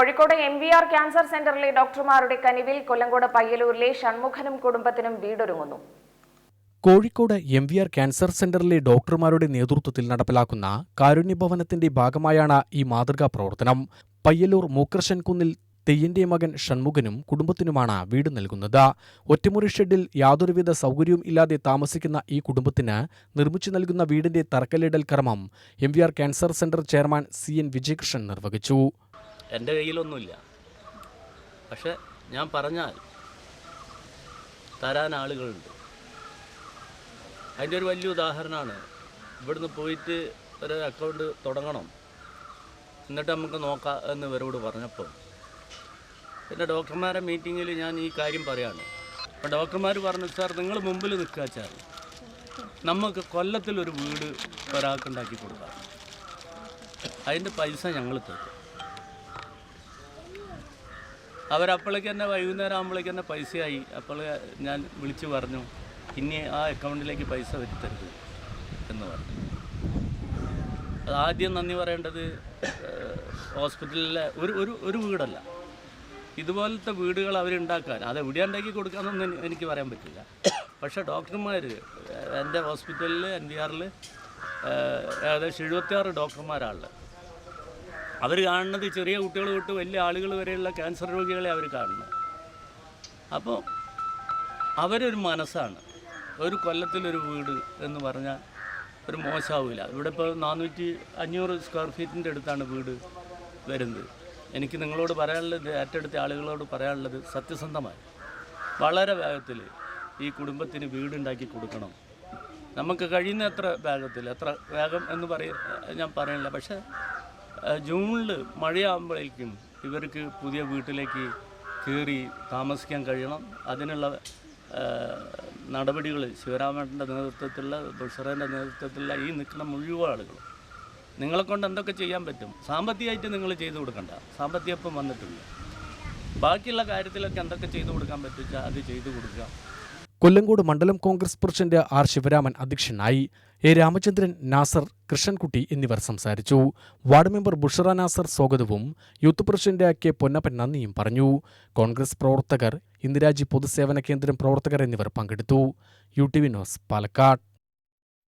Kozhikode M V R cancer സെന്ററിലെ ഡോക്ടർമാരുടെ കനിവിൽ കൊല്ലങ്കോട് പയ്യലൂരിലെ ഷൺമുഖനും കുടുംബത്തിനും വീടൊരുങ്ങുന്നു. Kozhikode M V R cancer സെന്ററിലെ ഡോക്ടർമാരുടെ നേതൃത്വത്തിൽ നടപ്പിലാക്കുന്ന കാരുണ്യഭവനത്തിന്റെ ഭാഗമായാണ് ഈ മാതൃകാ പ്രവർത്തനം. പയ്യലൂർ മൂക്കർശൻകുന്നിൽ തെയ്യന്റെ മകൻ ഷൺമുഖനും കുടുംബത്തിനുമാണ് വീട് നൽകുന്നത്. ഒറ്റമുറി ഷെഡിൽ യാതൊരുവിധ സൗകര്യവും ഇല്ലാതെ താമസിക്കുന്ന ഈ കുടുംബത്തിന് നിർമ്മിച്ചു നൽകുന്ന വീടിന്റെ തറക്കല്ലിടൽ കർമ്മം M V R cancer centre chairman C N Vijayakrishnan നിർവഹിച്ചു. എന്റെ കയ്യിലൊന്നുമില്ല. പക്ഷെ ഞാൻ പറഞ്ഞാൽ തരാൻ ആളുകളുണ്ട്. അതിന്റെ ഒരു വലിയ ഉദാഹരണമാണ്. ഇവിടുന്ന് പോയിട്ട് ഒരു അക്കൗണ്ട് തുടങ്ങണം. എന്നിട്ട് നമുക്ക് നോക്കാം എന്ന് ഇവരോട് പറഞ്ഞപ്പോൾ പിന്നെ ഡോക്ടർമാരെ മീറ്റിങ്ങിൽ ഞാൻ ഈ കാര്യം പറയാണ്. അപ്പോൾ ഡോക്ടർമാർ പറഞ്ഞു സാർ നിങ്ങൾ മുമ്പിൽ നിൽക്കുക വെച്ചാൽ നമുക്ക് കൊല്ലത്തിൽ ഒരു വീട് ഒരാൾക്ക് ഉണ്ടാക്കി കൊടുക്കാം. അതിന്റെ പൈസ ഞങ്ങൾ തരും. അവരപ്പോഴേക്ക് തന്നെ വൈകുന്നേരം ആകുമ്പോഴേക്ക് തന്നെ പൈസയായി. അപ്പോൾ ഞാൻ വിളിച്ചു പറഞ്ഞു ഇനി ആ അക്കൗണ്ടിലേക്ക് പൈസ വരുത്തരുത് എന്ന് പറഞ്ഞു. അത് ആദ്യം നന്ദി പറയേണ്ടത് ഹോസ്പിറ്റലിലെ ഒരു ഒരു ഒരു വീടല്ല. ഇതുപോലത്തെ വീടുകൾ അവരുണ്ടാക്കാൻ അത് എവിടെ ഉണ്ടാക്കി കൊടുക്കാമെന്നൊന്നും എനിക്ക് പറയാൻ പറ്റില്ല. പക്ഷേ ഡോക്ടർമാർ എന്റെ ഹോസ്പിറ്റലിൽ എൻ ഡി ആറിൽ ഏകദേശം എഴുപത്തിയാറ് ഡോക്ടർമാരാണുള്ളത് അവർ കാണുന്നത് ചെറിയ കുട്ടികൾ തൊട്ട് വലിയ ആളുകൾ വരെയുള്ള ക്യാൻസർ രോഗികളെ അവർ കാണുന്നത് അപ്പോൾ അവരൊരു മനസ്സാണ്. ഒരു കൊല്ലത്തിലൊരു വീട് എന്ന് പറഞ്ഞാൽ ഒരു മോശമാവില്ല. ഇവിടെ ഇപ്പോൾ നാനൂറ്റി അഞ്ഞൂറ് സ്ക്വയർ ഫീറ്റിന്റെ അടുത്താണ് വീട് വരുന്നത്. എനിക്ക് നിങ്ങളോട് പറയാനുള്ളത് ഏറ്റെടുത്ത ആളുകളോട് പറയാനുള്ളത് സത്യസന്ധമായി വളരെ വേഗത്തിൽ ഈ കുടുംബത്തിന് വീടുണ്ടാക്കി കൊടുക്കണം. നമുക്ക് കഴിയുന്ന എത്ര വേഗത്തിൽ എത്ര വേഗം എന്ന് പറയ ഞാൻ പറയണില്ല പക്ഷേ ജൂണിൽ മഴയാകുമ്പോഴേക്കും ഇവർക്ക് പുതിയ വീട്ടിലേക്ക് കയറി താമസിക്കാൻ കഴിയണം. അതിനുള്ള നടപടികൾ ശിവരാമേട്ടന്റെ നേതൃത്വത്തിലുള്ള ബുഷറേന്റെ നേതൃത്വത്തിലുള്ള ഈ നിൽക്കുന്ന മുഴുവൻ ആളുകൾ നിങ്ങളെ കൊണ്ട് എന്തൊക്കെ ചെയ്യാൻ പറ്റും? സാമ്പത്തികമായിട്ട് നിങ്ങൾ ചെയ്തു കൊടുക്കണ്ട. സാമ്പത്തികം വന്നിട്ടില്ല. ബാക്കിയുള്ള കാര്യത്തിലൊക്കെ എന്തൊക്കെ ചെയ്തു കൊടുക്കാൻ പറ്റുക അത് ചെയ്തു കൊടുക്കുക കൊല്ലങ്കോട് മണ്ഡലം കോൺഗ്രസ് പ്രസിഡന്റ് ആർ. ശിവരാമൻ അധ്യക്ഷനായി എ. രാമചന്ദ്രൻ നാസർ കൃഷ്ണൻകുട്ടി എന്നിവർ സംസാരിച്ചു. വാർഡ് മെമ്പർ ബുഷറ നാസർ സ്വാഗതവും യൂത്ത് പ്രസിഡന്റ് കെ. പൊന്നപ്പൻ നന്ദിയും പറഞ്ഞു. കോൺഗ്രസ് പ്രവർത്തകർ ഇന്ദിരാജി പൊതുസേവന കേന്ദ്രം പ്രവർത്തകർ എന്നിവർ പങ്കെടുത്തു. U T V news Palakkad.